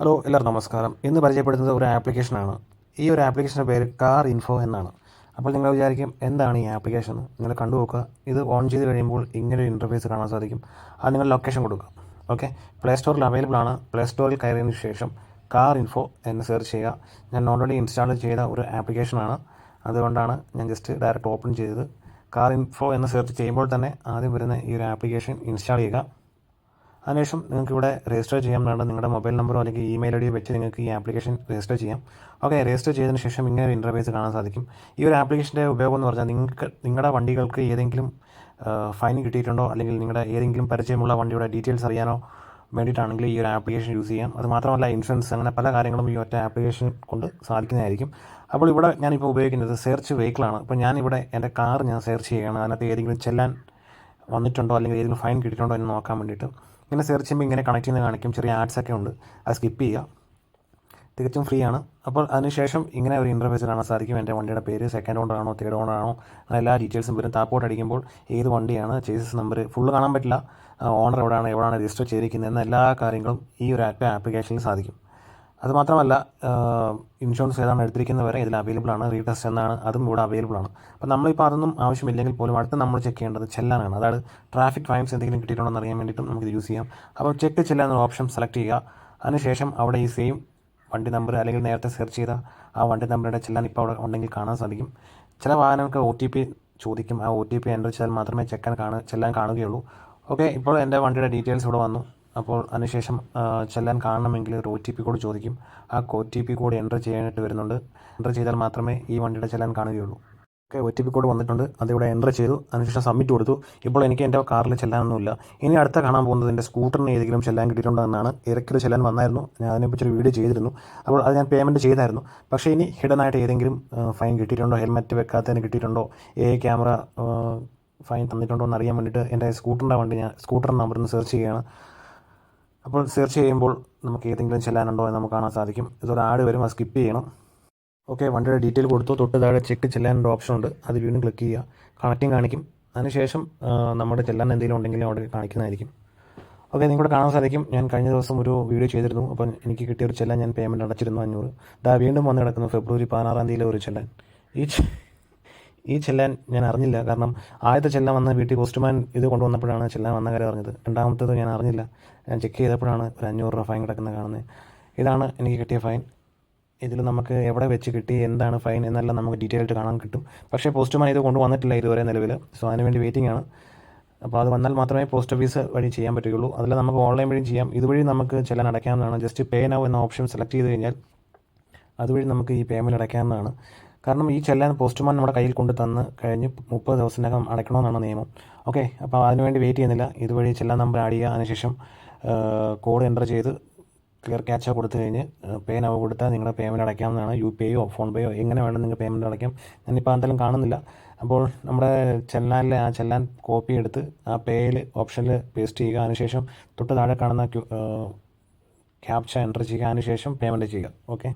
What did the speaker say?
Hello എല്ലാവർക്കും നമസ്കാരം. ഇന്ന് പരിചയപ്പെടുത്തുന്നത് ഒരു ആപ്ലിക്കേഷനാണ്. ഈ ഒരു ആപ്ലിക്കേഷന്റെ പേര് കാർ ഇൻഫോ എന്നാണ്. അപ്പോൾ നിങ്ങൾ വിചാരിക്കും എന്താണ് ഈ ആപ്ലിക്കേഷൻ? നിങ്ങൾ കണ്ടു നോക്കുക ഇത് ഓൺ ചെയ്ത് കഴിയുമ്പോൾ ഇങ്ങനെ ഒരു ഇന്റർഫേസ് കാണാൻ സാധിക്കും. അത് നിങ്ങൾ ലൊക്കേഷൻ കൊടുക്കുക. ഓക്കെ പ്ലേ സ്റ്റോറിൽ അവൈലബിൾ ആണ്. പ്ലേ സ്റ്റോറിൽ കയറിയതിന് ശേഷം കാർ ഇൻഫോ എന്ന് സെർച്ച് ചെയ്യുക. ഞാൻ ഓൾറെഡി ഇൻസ്റ്റാൾ ചെയ്ത ഒരു ആപ്ലിക്കേഷനാണ് അതുകൊണ്ടാണ് ഞാൻ ജസ്റ്റ് ഡയറക്റ്റ് ഓപ്പൺ ചെയ്തത്. കാർ ഇൻഫോ എന്ന് സെർച്ച് ചെയ്യുമ്പോൾ തന്നെ ആദ്യം വരുന്ന ഈ ഒരു ആപ്ലിക്കേഷൻ ഇൻസ്റ്റാൾ ചെയ്യുക. അതിനുശേഷം നിങ്ങൾക്ക് ഇവിടെ രജിസ്റ്റർ ചെയ്യാൻ വേണ്ട. നിങ്ങളുടെ മൊബൈൽ നമ്പറോ അല്ലെങ്കിൽ ഇമെയിൽ ഐ ഡിയോ വെച്ച് നിങ്ങൾക്ക് ഈ ആപ്ലിക്കേഷൻ രജിസ്റ്റർ ചെയ്യാം. ഓക്കെ രജിസ്റ്റർ ചെയ്തതിന് ശേഷം ഇങ്ങനെ ഒരു ഇന്റർഫേസ് കാണാൻ സാധിക്കും. ഈ ഒരു ആപ്ലിക്കേഷന്റെ ഉപയോഗം എന്ന് പറഞ്ഞാൽ നിങ്ങൾക്ക് നിങ്ങളുടെ വണ്ടികൾക്ക് ഏതെങ്കിലും ഫൈൻ കിട്ടിയിട്ടുണ്ടോ? അല്ലെങ്കിൽ നിങ്ങളുടെ ഏതെങ്കിലും പരിചയമുള്ള വണ്ടിയുടെ ഡീറ്റെയിൽസ് അറിയാനോ വേണ്ടിയിട്ടാണെങ്കിൽ ഈ ഒരു ആപ്ലിക്കേഷൻ യൂസ് ചെയ്യാം. അത് മാത്രമല്ല ഇൻഷുറൻസ് അങ്ങനെ പല കാര്യങ്ങളും ഈ ഒറ്റ ആപ്ലിക്കേഷൻ കൊണ്ട് സാധിക്കുന്നതായിരിക്കും. അപ്പോൾ ഇവിടെ ഞാനിപ്പോൾ ഉപയോഗിക്കുന്നത് സെർച്ച് വെഹിക്കിളാണ് അപ്പോൾ ഞാനിവിടെ എന്റെ കാർ ഞാൻ സെർച്ച് ചെയ്യുകയാണ്. അതിനകത്ത് ഏതെങ്കിലും ചെല്ലാൻ വന്നിട്ടുണ്ടോ? അല്ലെങ്കിൽ ഏതെങ്കിലും ഫൈൻ കിട്ടിയിട്ടുണ്ടോ എന്ന് നോക്കാൻ വേണ്ടിയിട്ട്. ഇങ്ങനെ സെർച്ച് ചെയ്യുമ്പോൾ ഇങ്ങനെ കണക്ട് ചെയ്യുന്ന കാണിക്കും. ചെറിയ ആഡ്സ് ഒക്കെ ഉണ്ട്. അത് സ്കിപ്പ് ചെയ്യുക. തികച്ചും ഫ്രീ ആണ്. അപ്പോൾ അതിനുശേഷം ഇങ്ങനെ ഒരു ഇന്റർഫേസ് കാണാൻ സാധിക്കും. എന്റെ വണ്ടിയുടെ പേര് സെക്കൻഡ് ഓണർ ആണോ തേർഡ് ഓണർ ആണോ അങ്ങനെ എല്ലാ ഡീറ്റെയിൽസും വരും. താപ്പോട്ട് അടിക്കുമ്പോൾ ഏത് വണ്ടിയാണ് ചേസസ് നമ്പർ ഫുള്ള് കാണാൻ പറ്റില്ല. ഓണർ എവിടെയാണ് എവിടെയാണ് രജിസ്റ്റർ ചെയ്തിരിക്കുന്നത് എന്ന എല്ലാ കാര്യങ്ങളും ഈ ഒരു ആപ്പ് ആപ്ലിക്കേഷനിൽ സാധിക്കും. അതുമാത്രമല്ല ഇൻഷുറൻസ് ഏതാണ് എടുത്തിരിക്കുന്നത് വരെ ഇതിൽ അവൈലബിൾ ആണ്. റീടെസ്റ്റ് എന്നാണ് അതും ഇവിടെ അവൈലബിൾ ആണ്. അപ്പോൾ നമ്മളിപ്പോൾ അതൊന്നും ആവശ്യമില്ലെങ്കിൽ പോലും അടുത്ത് നമ്മൾ ചെക്ക് ചെയ്യേണ്ടത് ചെല്ലാനാണ്. അതായത് ട്രാഫിക് ഫൈൻസ് എന്തെങ്കിലും കിട്ടിയിട്ടുണ്ടോ എന്ന് അറിയാൻ വേണ്ടിയിട്ടും നമുക്ക് യൂസ് ചെയ്യാം. അപ്പോൾ ചെക്ക് ചെല്ലാൻ ഓപ്ഷൻ സെലക്ട് ചെയ്യുക. അതിനുശേഷം അവിടെ ഈ സെയിം വണ്ടി നമ്പർ അല്ലെങ്കിൽ നേരത്തെ സെർച്ച് ചെയ്ത ആ വണ്ടി നമ്പറുടെ ചെല്ലാൻ ഇപ്പോൾ അവിടെ ഉണ്ടെങ്കിൽ കാണാൻ സാധിക്കും. ചില വാഹനങ്ങൾക്ക് ഒ ടി പി ചോദിക്കും. ആ ഒ ടി പി എന്റർ ചെയ്താൽ മാത്രമേ ചെക്കാൻ കാണുക ചെല്ലാൻ കാണുകയുള്ളൂ. ഓക്കെ ഇപ്പോൾ എന്റെ വണ്ടിയുടെ ഡീറ്റെയിൽസ് ഇവിടെ വന്നു. അപ്പോൾ അതിനുശേഷം ചെല്ലാൻ കാണണമെങ്കിൽ ഒരു ഒ ടി പി കോഡ് ചോദിക്കും. ആ O T P code enter ചെയ്യാനായിട്ട് വരുന്നുണ്ട്. എന്റർ ചെയ്താൽ മാത്രമേ ഈ വണ്ടിയുടെ ചെല്ലാൻ കാണുകയുള്ളൂ. Okay O T P code വന്നിട്ടുണ്ട്. അതിവിടെ എന്റർ ചെയ്തു. അതിനുശേഷം സബ്മിറ്റ് കൊടുത്തു. ഇപ്പോൾ എനിക്ക് എന്റെ കാറിൽ ചെല്ലാനൊന്നുമില്ല. ഇനി അടുത്ത കാണാൻ പോകുന്നത് എന്റെ സ്കൂട്ടറിന് ഏതെങ്കിലും ചെല്ലാൻ കിട്ടിയിട്ടുണ്ടോ എന്നാണ്. ഇറക്കിൽ ചെല്ലാൻ വന്നായിരുന്നു. ഞാൻ അതിനെപ്പറ്റി ഒരു വീഡിയോ ചെയ്തിരുന്നു. അപ്പോൾ അത് ഞാൻ പേയ്മെന്റ് ചെയ്തായിരുന്നു. പക്ഷേ ഇനി ഹിഡൻ ആയിട്ട് ഏതെങ്കിലും ഫൈൻ കിട്ടിയിട്ടുണ്ടോ? ഹെൽമെറ്റ് വെക്കാത്തതിന് കിട്ടിയിട്ടുണ്ടോ? എ ക്യാമറ ഫൈൻ തന്നിട്ടുണ്ടോ എന്ന് അറിയാൻ വേണ്ടിയിട്ട് എന്റെ സ്കൂട്ടറിന്റെ വണ്ടി ഞാൻ സ്കൂട്ടർ നമ്പറിൽ നിന്ന് സെർച്ച് ചെയ്യുകയാണ്. അപ്പോൾ സെർച്ച് ചെയ്യുമ്പോൾ നമുക്ക് ഏതെങ്കിലും ചെല്ലാനുണ്ടോ എന്ന് നമുക്ക് കാണാൻ സാധിക്കും. ഇതൊരു ആഡ് വരും അത് സ്കിപ്പ് ചെയ്യണം. ഓക്കെ വണ്ടിയുടെ ഡീറ്റെയിൽ കൊടുത്തു തൊട്ട് താഴെ ചെക്ക് ചെല്ലാനുള്ള ഓപ്ഷൻ ഉണ്ട്. അത് വീണ്ടും ക്ലിക്ക് ചെയ്യുക. കണക്റ്റിംഗ് കാണിക്കും. അതിനുശേഷം നമ്മുടെ ചെല്ലാൻ എന്തെങ്കിലും ഉണ്ടെങ്കിലും അവിടെ കാണിക്കുന്നതായിരിക്കും. ഓക്കെ നിങ്ങളുടെ കാണാൻ സാധിക്കും. ഞാൻ കഴിഞ്ഞ ദിവസം ഒരു വീഡിയോ ചെയ്തിരുന്നു. അപ്പം എനിക്ക് കിട്ടിയ ഒരു ചെല്ലാൻ ഞാൻ പേയ്മെന്റ് അടച്ചിരുന്നു അഞ്ഞൂറ്. ഇതാ വീണ്ടും വന്ന് കിടക്കുന്നു. ഫെബ്രുവരി പതിനാറാം തീയതിയിലെ ഒരു ചെല്ലാൻ. ഈ ഈ ചെല്ലാൻ ഞാൻ അറിഞ്ഞില്ല. കാരണം ആദ്യത്തെ ചെല്ലാൻ വന്ന വീട്ടിൽ പോസ്റ്റ്മാൻ ഇത് കൊണ്ടുവന്നപ്പോഴാണ് ചെല്ലാൻ വന്ന കാര്യം അറിഞ്ഞത്. രണ്ടാമത്തേത് ഞാൻ അറിഞ്ഞില്ല. ഞാൻ ചെക്ക് ചെയ്തപ്പോഴാണ് ഒരു അഞ്ഞൂറ് രൂപ ഫൈൻ കിടക്കുന്നത് കാണുന്നത്. ഇതാണ് എനിക്ക് കിട്ടിയ ഫൈൻ. ഇതിൽ നമുക്ക് എവിടെ വെച്ച് കിട്ടി എന്താണ് ഫൈൻ എന്നെല്ലാം നമുക്ക് ഡീറ്റെയിൽ ആയിട്ട് കാണാൻ കിട്ടും. പക്ഷേ പോസ്റ്റ്മാൻ ഇത് കൊണ്ടുവന്നിട്ടില്ല ഇതുവരെ നിലവിൽ. സോ അതിന് വേണ്ടി വെയിറ്റിംഗ് ആണ്. അപ്പോൾ അത് വന്നാൽ മാത്രമേ പോസ്റ്റ് ഓഫീസ് വഴി ചെയ്യാൻ പറ്റുകയുള്ളൂ. അതിൽ നമുക്ക് ഓൺലൈൻ വഴി ചെയ്യാം. ഇതുവഴി നമുക്ക് ചെല്ലാൻ അടയ്ക്കാവുന്നതാണ്. ജസ്റ്റ് പേ നൗ എന്ന ഓപ്ഷൻ സെലക്ട് ചെയ്ത് കഴിഞ്ഞാൽ അതുവഴി നമുക്ക് ഈ പേയ്മെന്റ് അടയ്ക്കാവുന്നതാണ്. കാരണം ഈ ചെല്ലാൻ പോസ്റ്റ്മാൻ നമ്മുടെ കയ്യിൽ കൊണ്ട് തന്ന് കഴിഞ്ഞ് മുപ്പത് ദിവസത്തിനകം അടയ്ക്കണമെന്നാണ് നിയമം. ഓക്കെ അപ്പോൾ അതിനുവേണ്ടി വെയിറ്റ് ചെയ്യുന്നില്ല. ഇതുവഴി ചെല്ലാൻ നമ്പർ ആഡ് ചെയ്യുക. അതിനുശേഷം കോഡ് എന്റർ ചെയ്ത് ക്ലിയർ ക്യാച്ച് കൊടുത്തു കഴിഞ്ഞ് പേ നവ് കൊടുത്താൽ നിങ്ങളുടെ പേയ്മെന്റ് അടയ്ക്കാവുന്നതാണ്. യു പി ഐയോ ഫോൺ പേയോ എങ്ങനെ വേണം നിങ്ങൾക്ക് പേയ്മെന്റ് അടയ്ക്കാം. ഞാനിപ്പോൾ എന്തായാലും കാണുന്നില്ല. അപ്പോൾ നമ്മുടെ ചെല്ലാനിലെ ആ ചെല്ലാൻ കോപ്പി എടുത്ത് ആ പേയിൽ ഓപ്ഷനിൽ പേസ്റ്റ് ചെയ്യുക. അതിനുശേഷം തൊട്ട് താഴെ കാണുന്ന ക്യാപ്ച എന്റർ ചെയ്യുക. അതിനുശേഷം പേയ്മെന്റ് ചെയ്യുക. ഓക്കെ